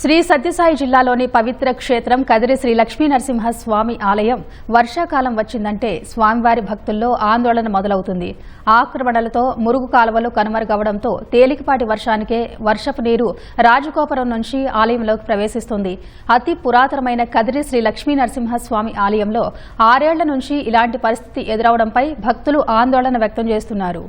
శ్రీ సత్యసాయి జిల్లాలోని పవిత్ర క్షేత్రం కదిరి శ్రీ లక్ష్మీ నరసింహస్వామి ఆలయం వర్షాకాలం వచ్చిందంటే స్వామివారి భక్తుల్లో ఆందోళన మొదలవుతుంది. ఆక్రమణలతో మురుగు కాలువలు కనుమరుగవడంతో తేలికపాటి వర్షానికే వర్షపు నీరు రాజగోపురం నుంచి ఆలయంలోకి ప్రవేశిస్తుంది. అతి పురాతనమైన కదిరి శ్రీ లక్ష్మీ నరసింహస్వామి ఆలయంలో ఆరేళ్ళ నుంచి ఇలాంటి పరిస్థితి ఎదురవడంపై భక్తులు ఆందోళన వ్యక్తం చేస్తున్నారు.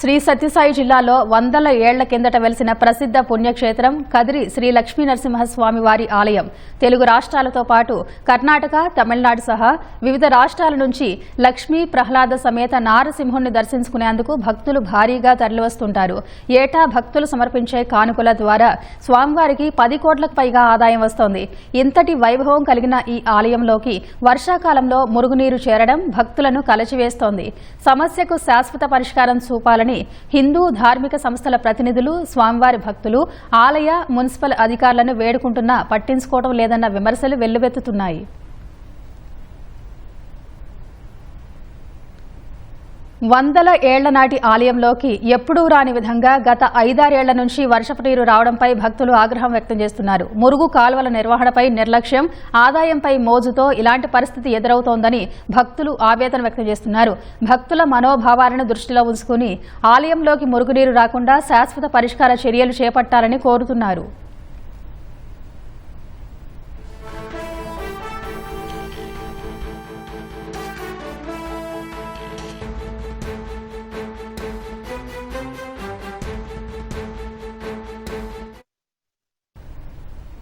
శ్రీ సత్యసాయి జిల్లాలో వందల ఏళ్ళ కిందట వెలిసిన ప్రసిద్ధ పుణ్యక్షేత్రం కదిరి శ్రీ లక్ష్మీ నరసింహస్వామి వారి ఆలయం. తెలుగు రాష్ట్రాలతో పాటు కర్ణాటక తమిళనాడు సహా వివిధ రాష్ట్రాల నుంచి లక్ష్మీ ప్రహ్లాద సమేత నారసింహుణ్ణి దర్శించుకునేందుకు భక్తులు భారీగా తరలివస్తుంటారు. ఏటా భక్తులు సమర్పించే కానుకల ద్వారా స్వామివారికి పది కోట్లకు పైగా ఆదాయం వస్తోంది. ఇంతటి వైభవం కలిగిన ఈ ఆలయంలోకి వర్షాకాలంలో మురుగునీరు చేరడం భక్తులను కలచివేస్తోంది. సమస్యకు శాశ్వత పరిష్కారం చూపాలని హిందూ ధార్మిక సంస్థల ప్రతినిధులు స్వామివారి భక్తులు ఆలయ మున్సిపల్ అధికారులను వేడుకుంటున్నా పట్టించుకోవడం లేదన్న విమర్శలు వెల్లువెత్తుతున్నాయి. వందల ఏళ్ళ నాటి ఆలయంలోకి ఎప్పుడూ రాని విధంగా గత ఐదారేళ్ళ నుంచి వర్షపు నీరు రావడంపై భక్తులు ఆగ్రహం వ్యక్తం చేస్తున్నారు. మురుగు కాలువల నిర్వహణపై నిర్లక్ష్యం ఆదాయంపై మోజుతో ఇలాంటి పరిస్థితి ఎదురవుతోందని భక్తులు ఆవేదన వ్యక్తం చేస్తున్నారు. భక్తుల మనోభావాలను దృష్టిలో ఉంచుకుని ఆలయంలోకి మురుగునీరు రాకుండా శాశ్వత పరిష్కార చర్యలు చేపట్టాలని కోరుతున్నారు.